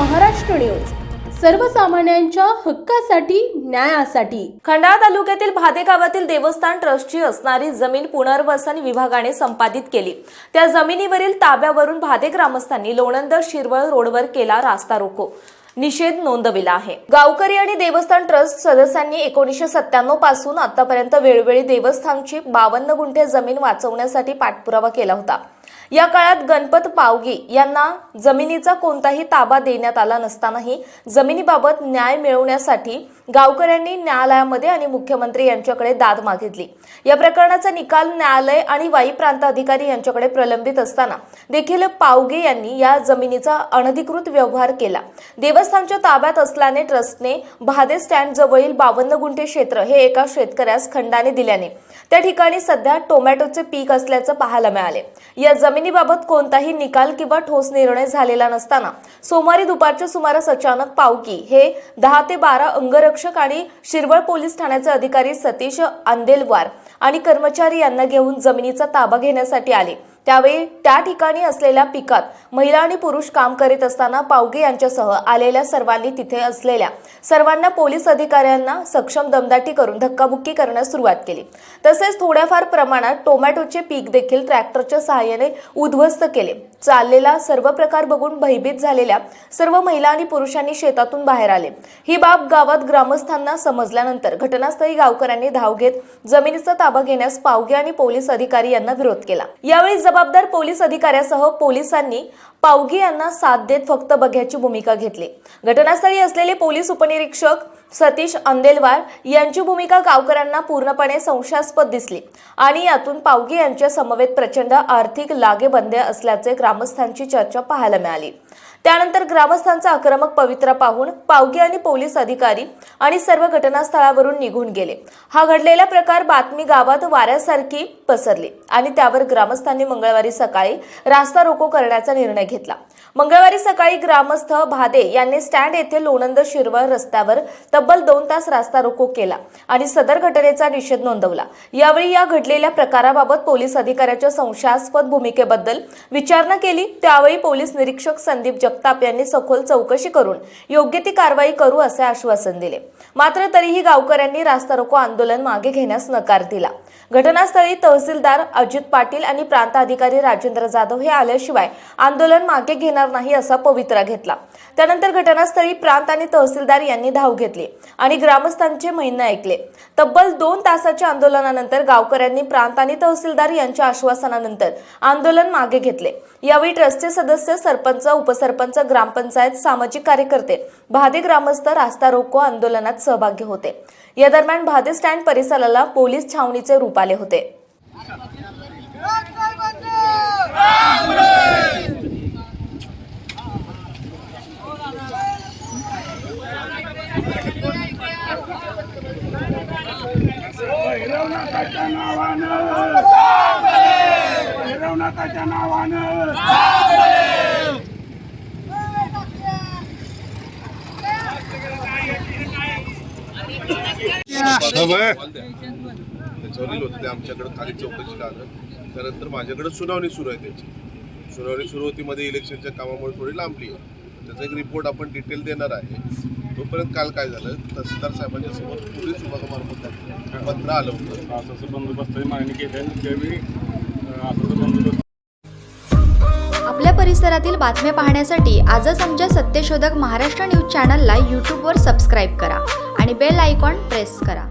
Maharashtra news. सर्वसामान्यांच्या हक्कासाठी न्यायासाठी. खंडाळा तालुक्यातील भादे गावातील देवस्थान ट्रस्टची असणारी जमीन पुनर्वसन विभागाने संपादित केली. त्या जमिनीवरील ताब्यावरून भादे ग्रामस्थांनी लोणंद शिरवळ रोडवर केला रास्ता रोको. निषेध नोंदविला आहे. गावकरी आणि देवस्थान ट्रस्ट सदस्यांनी एकोणीसशे सत्त्याण्णवपासून आतापर्यंत वेळोवेळी देवस्थानची बावन्न गुंठे जमीन वाचवण्यासाठी पाठपुरावा केला होता. या काळात गणपत पावगी यांना जमिनीचा कोणताही ताबा देण्यात आला नसतानाही जमिनीबाबत न्याय मिळवण्यासाठी गावकऱ्यांनी न्यायालयामध्ये आणि मुख्यमंत्री यांच्याकडे दाद मागितली. या प्रकरणाचा निकाल न्यायालय आणि वाई प्रांत अधिकारी यांच्याकडे प्रलंबित असताना देखील पावगे यांनी या जमिनीचा अनधिकृत व्यवहार केला. देवस्थानच्या ताब्यात असल्याने ट्रस्टने भादे स्टँड जवळील बावन्न गुंठे क्षेत्र हे एका शेतकऱ्यास खंडाने दिल्याने त्या ठिकाणी सध्या टोमॅटोचे पीक असल्याचं पाहायला मिळाले. या जमिनीबाबत कोणताही निकाल किंवा ठोस निर्णय झालेला नसताना सोमवारी दुपारच्या सुमारास अचानक पावकी हे दहा ते बारा अंगरक्षक आणि शिरवळ पोलीस ठाण्याचे अधिकारी सतीश आंदेलवार आणि कर्मचारी यांना घेऊन जमिनीचा ताबा घेण्यासाठी आले. त्यावेळी त्या ठिकाणी असलेल्या पिकात महिला आणि पुरुष काम करीत असताना पावगे यांच्यासह आलेल्या सर्वांनी तिथे असलेल्या सर्वांना पोलीस अधिकाऱ्यांना सक्षम दमदाटी करून धक्काबुक्की करण्यास सुरुवात केली. तसेच थोड्याफार प्रमाणात टोमॅटोचे पीक देखील ट्रॅक्टरच्या सहाय्याने उद्ध्वस्त केले. चाललेला सर्व प्रकार बघून भयभीत झालेल्या सर्व महिला आणि पुरुषांनी शेतातून बाहेर आले. ही बाब गावात ग्रामस्थांना समजल्यानंतर घटनास्थळी गावकऱ्यांनी धाव घेत जमिनीचा ताबा घेण्यास पावगे आणि पोलीस अधिकारी यांना विरोध केला. यावेळी जबाबदार पोलीस अधिकाऱ्यासह पोलिसांनी पावगी यांना साथ देत फक्त बघ्याची भूमिका घेतली. घटनास्थळी असलेले पोलीस उपनिरीक्षक सतीश अंदेलवार यांची भूमिका गावकऱ्यांना पूर्णपणे संशयास्पद दिसली. आणि यातून पावगी यांच्या समवेत प्रचंड आर्थिक लागेबंदे असल्याचे ग्रामस्थांची चर्चा पाहायला मिळाली. त्यानंतर ग्रामस्थांचा आक्रमक पवित्रा पाहून पावगी आणि पोलीस अधिकारी आणि सर्व घटनास्थळावरून निघून गेले. हा घडलेला प्रकार बातमी गावात वाऱ्यासारखी पसरली आणि त्यावर ग्रामस्थांनी मंगळवारी सकाळी रास्ता रोको करण्याचा निर्णय घेतला. मंगळवारी सकाळी ग्रामस्थ भादे यांनी स्टँड येथे लोणंद शिरवळ रस्त्यावर तब्बल दोन तास रास्ता रोको केला आणि सदर घटनेचा निषेध नोंदवला. यावेळी या घडलेल्या प्रकाराबाबत पोलीस अधिकाऱ्याच्या संशयास्पद भूमिकेबद्दल विचारणा केली. त्यावेळी पोलीस निरीक्षक संदीप जगताप यांनी सखोल चौकशी करून योग्य ती कारवाई करू असे आश्वासन दिले. मात्र तरीही गावकऱ्यांनी रास्ता रोको आंदोलन मागे घेण्यास नकार दिला. घटनास्थळी तहसीलदार अजित पाटील आणि प्रांताधिकारी राजेंद्र जाधव हे आल्याशिवाय आंदोलन मागे येणार नाही असा पवित्रा घेतला. त्यानंतर घटनास्थळी प्रांत आणि तहसीलदार यांनी धाव घेतली आणि ग्रामस्थांचे म्हणणे ऐकले. तब्बल दोन तासाच्या आंदोलनानंतर गावकऱ्यांनी प्रांत आणि तहसीलदार यांच्या आश्वासनानंतर आंदोलन मागे घेतले. यावेळी ट्रस्टचे सदस्य सरपंच उपसरपंच ग्रामपंचायत सामाजिक कार्यकर्ते भादे ग्रामस्थ रास्ता रोको आंदोलनात सहभागी होते. या दरम्यान भादे स्टँड परिसराला पोलीस छावणीचे रूप आले होते. भैरवनाथाच्या नावानं. भैरवनाथाच्या नावानं. त्याच्यावरील होते ते आमच्याकडे खाली चौकशीला आलं त्यानंतर माझ्याकडे सुनावणी सुरू आहे त्याची. सुनावणी सुरू होती मध्ये इलेक्शनच्या कामामुळे थोडी लांबली आहे. त्याचा एक रिपोर्ट आपण डिटेल देणार आहे. तोपर्यंत काल काय झालं? तहसीलदार साहेबांच्या समोर पोलीस विभागामार्फत पत्र आलं होतं. असं बंदोबस्त मागणी केली आणि त्यावेळी असं बंदोबस्त आपल्या परिसरातील बातम्या पाहण्यासाठी आजच आमच्या सत्यशोधक महाराष्ट्र न्यूज चॅनलला यूट्यूबवर सबस्क्राईब करा आणि बेल आयकॉन प्रेस करा.